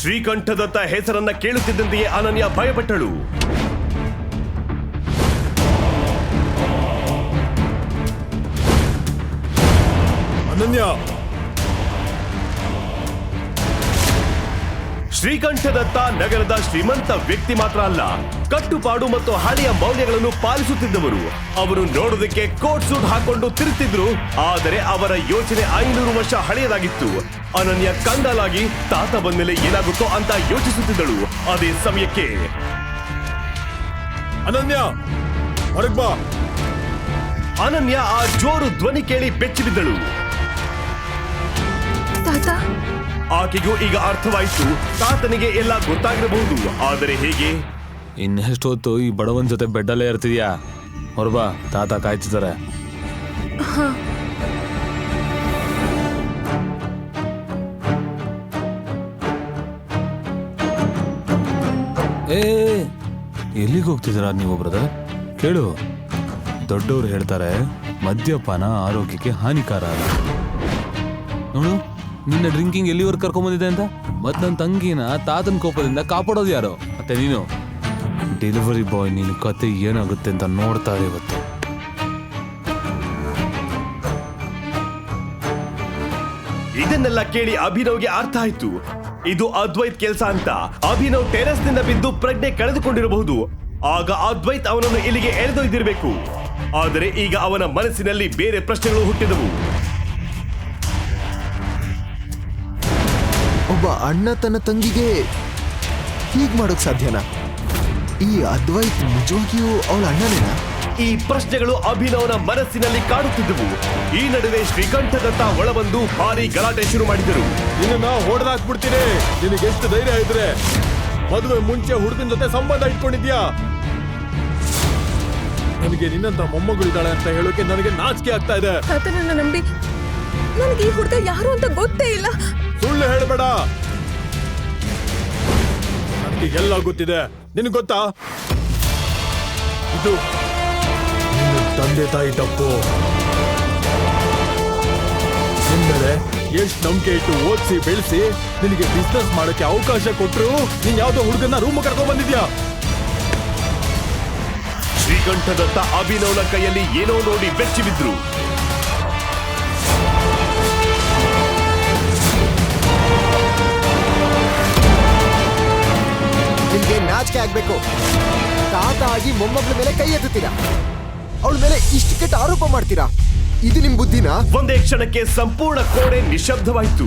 ಶ್ರೀಕಂಠದತ್ತ ಹೆಸರನ್ನ ಕೇಳುತ್ತಿದ್ದಂತೆಯೇ ಅನನ್ಯ ಭಯಪಟ್ಟಳು. ಅನನ್ಯ. ಶ್ರೀಕಂಠದತ್ತ ನಗರದ ಶ್ರೀಮಂತ ವ್ಯಕ್ತಿ ಮಾತ್ರ ಅಲ್ಲ ಕಟ್ಟುಪಾಡು ಮತ್ತು ಹಳೆಯ ಮೌಲ್ಯಗಳನ್ನು ಪಾಲಿಸುತ್ತಿದ್ದವರು. ಅವರು ನೋಡೋದಕ್ಕೆ ಕೋಟ್ ಸೂಟ್ ಹಾಕೊಂಡು ತಿರುತ್ತಿದ್ರು ಆದರೆ ಅವರ ಯೋಚನೆ ಐನೂರು ವರ್ಷ ಹಳೆಯದಾಗಿತ್ತು. ಅನನ್ಯ ಕಂಡಲಾಗಿ ತಾತ ಬಂದ್ಮೇಲೆ ಏನಾಗುತ್ತೋ ಅಂತ ಯೋಚಿಸುತ್ತಿದ್ದಳು. ಅದೇ ಸಮಯಕ್ಕೆ. ಅನನ್ಯ ಹೊರಗ್ ಬಾ. ಅನನ್ಯ ಆ ಜೋರು ಧ್ವನಿ ಕೇಳಿ ಬೆಚ್ಚಿಬಿದ್ದಳು. ತಾತ? ಆಕೆಗೂ ಈಗ ಅರ್ಥವಾಯಿತು. ತಾತನಿಗೆ ಎಲ್ಲ ಗೊತ್ತಾಗಿರಬಹುದು. ಆದರೆ ಹೇಗೆ? ಇನ್ನೆಷ್ಟು ಹೊತ್ತು ಈ ಬಡವನ್ ಜೊತೆ ಬೆಡ್ಡಲ್ಲೇ ಇರ್ತಿದ್ಯಾ? ಹೊರಬಾ ತಾತ ಕಾಯ್ತಿದ್ದಾರೆ. ಏ ಎಲ್ಲಿಗೆ ಹೋಗ್ತಿದ್ದೀರಾ ನೀವು ಬ್ರದರ್ ಕೇಳು. ದೊಡ್ಡವರು ಹೇಳ್ತಾರೆ, ಮದ್ಯಪಾನ ಆರೋಗ್ಯಕ್ಕೆ ಹಾನಿಕಾರ ಅಲ್ಲ ನೋಡು, ನಿನ್ನ ಡ್ರಿಂಕಿಂಗ್ ಎಲ್ಲಿವರೆಗೆ ಕರ್ಕೊಂಬಂದಿದೆ ಅಂತ? ಮತ್ ನನ್ನ ತಂಗಿನ ತಾತನ ಕೋಪದಿಂದ ಕಾಪಾಡೋದು ಯಾರು? ಮತ್ತೆ ನೀನು? ಡೆಲಿವರಿ ಬಾಯ್ ನಿನ್ನ ಕತೆ ಏನಾಗುತ್ತೆ ಅಂತ ನೋಡ್ತಾರೆ ಇವತ್ತು. ಇದನ್ನೆಲ್ಲ ಕೇಳಿ ಅಭಿನವ್ಗೆ ಅರ್ಥ ಆಯ್ತು. ಇದು ಅದ್ವೈತ್ ಕೆಲಸ ಅಂತ. ಅಭಿನವ್ ಟೆರೆಸ್ನಿಂದ ಬಿದ್ದು ಪ್ರಜ್ಞೆ ಕಳೆದುಕೊಂಡಿರಬಹುದು. ಆಗ ಅದ್ವೈತ್ ಅವನನ್ನು ಇಲ್ಲಿಗೆ ಎಳೆದೊಯ್ದಿರಬೇಕು. ಆದರೆ ಈಗ ಅವನ ಮನಸ್ಸಿನಲ್ಲಿ ಬೇರೆ ಪ್ರಶ್ನೆಗಳು ಹುಟ್ಟಿದವು. ಒಬ್ಬ ಅಣ್ಣ ತನ್ನ ತಂಗಿಗೆ ಹೀಗ್ ಮಾಡೋಕ್ ಸಾಧ್ಯನಾ? ಈ ಅದ್ವೈತ್ ನಿಜವಾಗಿಯೂ ಅವಳ ಅಣ್ಣನೇನಾ? ಈ ಪ್ರಶ್ನೆಗಳು ಅಭಿನವನ ಮನಸ್ಸಿನಲ್ಲಿ ಕಾಡುತ್ತಿದ್ದವು. ಈ ನಡುವೆ ಶ್ರೀಕಂಠದತ್ತ ಒಳಬಂದು ಭಾರಿ ಗಲಾಟೆ ಶುರು ಮಾಡಿದರು. ನಿನ್ನ ಹೊಡೆದಾಕ್ಬಿಡ್ತೀನಿ ನಿನಗೆ ಎಷ್ಟು ಧೈರ್ಯ ಇದ್ರೆ? ಮದುವೆ ಮುಂಚೆ ಹುಡುಗನ ಜೊತೆ ಸಂಬಂಧ ಇಟ್ಕೊಂಡಿದ್ಯಾ? ನನಗೆ ನಿನ್ನಂತ ಮೊಮ್ಮಗಳಿದ್ದಾಳೆ ಅಂತ ಹೇಳೋಕೆ ನನಗೆ ನಾಚಿಕೆ ಆಗ್ತಾ ಇದೆ. ನನ್ನ ನಂಬಿ ನನಗೆ ಈ ಹುಡುಗ ಯಾರು ಅಂತ ಗೊತ್ತೇ ಇಲ್ಲ. ಸುಳ್ಳು ಹೇಳಬೇಡ. ನನಗೆ ಎಲ್ಲ ಗೊತ್ತಿದೆ. ನಿನಗೆ ಗೊತ್ತಾ? ಇದು ತಂದೆ ತಾಯಿ ತಪ್ಪು ನಿನ್ಮೇಲೆ ಎಷ್ಟು ನಂಬಿಕೆ ಇಟ್ಟು ಓದಿಸಿ ಬೆಳೆಸಿ ನಿನಗೆ ಬಿಸ್ನೆಸ್ ಮಾಡೋಕ್ಕೆ ಅವಕಾಶ ಕೊಟ್ಟರು ನೀನ್ ಯಾವ್ದೋ ಹುಡುಗನ ರೂಮ್ ಕರ್ಕೊಂಡ್ ಬಂದಿದ್ಯಾ? ಶ್ರೀಕಂಠದತ್ತ ಅಭಿನವನ ಕೈಯಲ್ಲಿ ಏನೋ ನೋಡಿ ಬೆಚ್ಚಿ ಬಿದ್ರು. ನಿಮ್ಗೆ ನಾಚಿಕೆ ಆಗ್ಬೇಕು. ತಾತ ಆಗಿ ಮೊಮ್ಮಗಳ ಮೇಲೆ ಕೈ ಎತ್ತುತ್ತೀರಾ? ಅವಳ ಮೇಲೆ ಇಷ್ಟು ಕೆಟ್ಟ ಆರೋಪ ಮಾಡ್ತೀರಾ? ಇದು ನಿಮ್ ಬುದ್ಧಿನ? ಒಂದೇ ಕ್ಷಣಕ್ಕೆ ಸಂಪೂರ್ಣ ಕೋಣೆ ನಿಶಬ್ದವಾಯಿತು.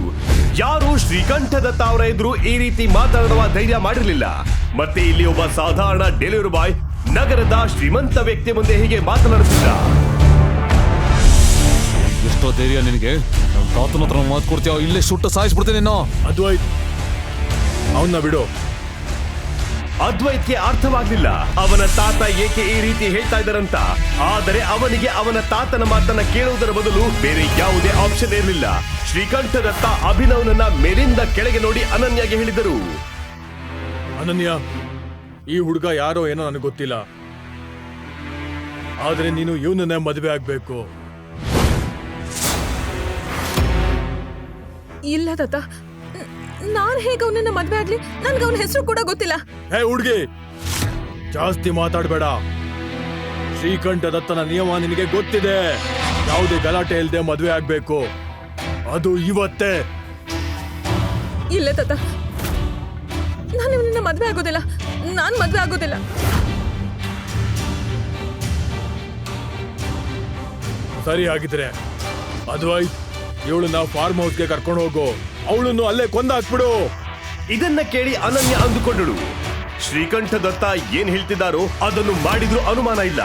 ಯಾರು ಶ್ರೀಕಂಠದ ಅವರ ಎದುರು ಈ ರೀತಿ ಮಾತಾಡುವ ಧೈರ್ಯ ಮಾಡಿರಲಿಲ್ಲ. ಮತ್ತೆ ಇಲ್ಲಿ ಒಬ್ಬ ಸಾಧಾರಣ ಡೆಲಿವರಿ ಬಾಯ್ ನಗರದ ಶ್ರೀಮಂತ ವ್ಯಕ್ತಿ ಮುಂದೆ ಹೀಗೆ ಮಾತನಾಡುತ್ತಿದ್ದ. ಎಷ್ಟೋ ಧೈರ್ಯ ನಿನಗೆ. ತಾತನ ಹತ್ರ ಮಾತು ಕೊಡ್ತೀಯ? ಇಲ್ಲೇ ಸುಟ್ಟು ಸಾಯಿಸ್ಬಿಡ್ತೀನಿ ಅದು ಆಯ್ತು. ಅವನ್ನ ಬಿಡು. ಅದ್ವೈತ್ಗೆ ಅರ್ಥವಾಗಲಿಲ್ಲ. ಅವನ ತಾತ ಏಕೆ ಈ ರೀತಿ ಹೇಳ್ತಾ ಇದ್ದಾರಂತ? ಆದರೆ ಅವನಿಗೆ ಅವನ ತಾತನ ಮಾತನ್ನ ಕೇಳುವುದರ ಬದಲು ಬೇರೆ ಯಾವುದೇ ಆಪ್ಷನ್ ಇರಲಿಲ್ಲ. ಶ್ರೀಕಂಠದತ್ತ ಅಭಿನವನನ್ನ ಮೇಲಿಂದ ಕೆಳಗೆ ನೋಡಿ ಅನನ್ಯಗೆ ಹೇಳಿದರು. ಅನನ್ಯ ಈ ಹುಡುಗ ಯಾರೋ ಏನೋ ನನಗೆ ಗೊತ್ತಿಲ್ಲ. ಆದ್ರೆ ನೀನು ಇವನನ್ನ ಮದುವೆ ಆಗ್ಬೇಕು. ಇಲ್ಲ ತಾತ ನಾನು ಹೇಗೆ ಅವನನ್ನ ಮದ್ವೆ ಆಗ್ಲಿ? ನನ್ಗೆ ಅವನ ಹೆಸರು ಕೂಡ ಗೊತ್ತಿಲ್ಲ. ಹೇ ಹುಡುಗಿ! ಜಾಸ್ತಿ ಮಾತಾಡಬೇಡ. ಶ್ರೀಕಂಠ ದತ್ತನ ನಿಯಮ ನಿನಗೆ ಗೊತ್ತಿದೆ. ಯಾವುದೇ ಗಲಾಟೆ ಇಲ್ಲದೆ ಮದುವೆ ಆಗ್ಬೇಕು. ಅದು ಇವತ್ತೇ. ಇಲ್ಲ ತಾತ. ನಾನು ಇವನನ್ನ ಮದ್ವೆ ಆಗೋದಿಲ್ಲ. ನಾನ್ ಮದ್ವೆ ಆಗೋದಿಲ್ಲ. ಸರಿ ಆಗಿದ್ರೆ. ಏಳು ನಾವು ಫಾರ್ಮ್ ಹೌಸ್ಗೆ ಕರ್ಕೊಂಡು ಹೋಗು. ಅವಳನ್ನು ಅಲ್ಲೇ ಕೊಂದಾಕ್ಬಿಡು. ಇದನ್ನ ಕೇಳಿ ಅನನ್ಯ ಅಂದುಕೊಂಡಳು. ಶ್ರೀಕಂಠದತ್ತ ಏನ್ ಹೇಳ್ತಿದ್ದಾರೋ ಅದನ್ನು ಮಾಡಿದ್ರು ಅನುಮಾನ ಇಲ್ಲ.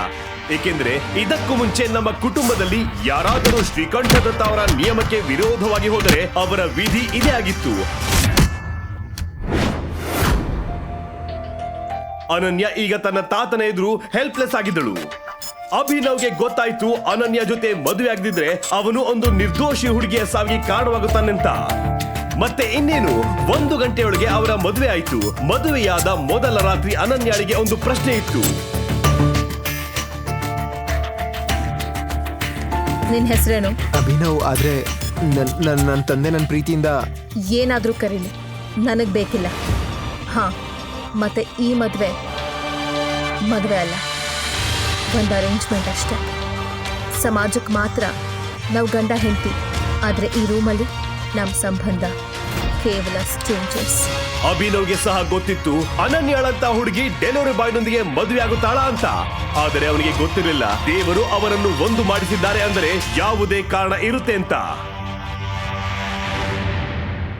ಏಕೆಂದ್ರೆ ಇದಕ್ಕೂ ಮುಂಚೆ ನಮ್ಮ ಕುಟುಂಬದಲ್ಲಿ ಯಾರಾದರೂ ಶ್ರೀಕಂಠ ದತ್ತ ಅವರ ನಿಯಮಕ್ಕೆ ವಿರೋಧವಾಗಿ ಹೋದರೆ ಅವರ ವಿಧಿ ಇದೇ ಆಗಿತ್ತು. ಅನನ್ಯ ಈಗ ತನ್ನ ತಾತನ ಎದುರು ಹೆಲ್ಪ್ಲೆಸ್ ಆಗಿದ್ದಳು. ಅಭಿನವ್ಗೆ ಗೊತ್ತಾಯ್ತು ಅನನ್ಯ ಜೊತೆ ಮದುವೆ ಆಗದಿದ್ರೆ ಅವನು ಒಂದು ನಿರ್ದೋಷಿ ಹುಡುಗಿಯ ಸಾವಿಗೆ ಕಾರಣವಾಗುತ್ತಾನೆಂತ. ಮತ್ತೆ ಇನ್ನೇನು? ಒಂದು ಗಂಟೆಯೊಳಗೆ ಅವರ ಮದುವೆ ಆಯ್ತು. ಮದುವೆಯಾದ ಮೊದಲ ರಾತ್ರಿ ಅನನ್ಯಾಳಿಗೆ ಒಂದು ಪ್ರಶ್ನೆ ಇತ್ತು. ನಿನ್ ಹೆಸರೇನು? ಅಭಿನವ್ ಆದ್ರೆ ನನ್ನ ನನ್- ನನ್ ತಂದೆ ನನ್ನ ಪ್ರೀತಿಯಿಂದ. ಏನಾದ್ರೂ ಕರೀಲಿ. ನನಗೆ ಬೇಕಿಲ್ಲ. ಹಾ ಮತ್ತೆ ಈ ಮದುವೆ. ಮದುವೆ ಅಲ್ಲ. ಒಂದು ಅರೇಂಜ್ಮೆಂಟ್ ಅಷ್ಟೆ. ಸಮಾಜಕ್ಕೆ ಮಾತ್ರ ನಾವು ಗಂಡ ಹೆಂಡತಿ, ಆದರೆ ಈ ರೂಮಲ್ಲಿ ನಮ್ಮ ಸಂಬಂಧ ಕೇವಲ ಸ್ಟ್ರೇಂಜರ್ಸ್ ಅಭಿನವ್ಗೆ ಸಹ ಗೊತ್ತಿತ್ತು ಅನನ್ಯಾಳಂತ ಹುಡುಗಿ ಡೆಲಿವರಿ ಬಾಯ್ನೊಂದಿಗೆ ಮದುವೆ ಆಗುತ್ತಾಳ ಅಂತ. ಆದರೆ ಅವನಿಗೆ ಗೊತ್ತಿರಲಿಲ್ಲ, ದೇವರು ಅವರನ್ನು ಒಂದು ಮಾಡಿಸಿದ್ದಾರೆ ಅಂದರೆ ಯಾವುದೇ ಕಾರಣ ಇರುತ್ತೆ ಅಂತ.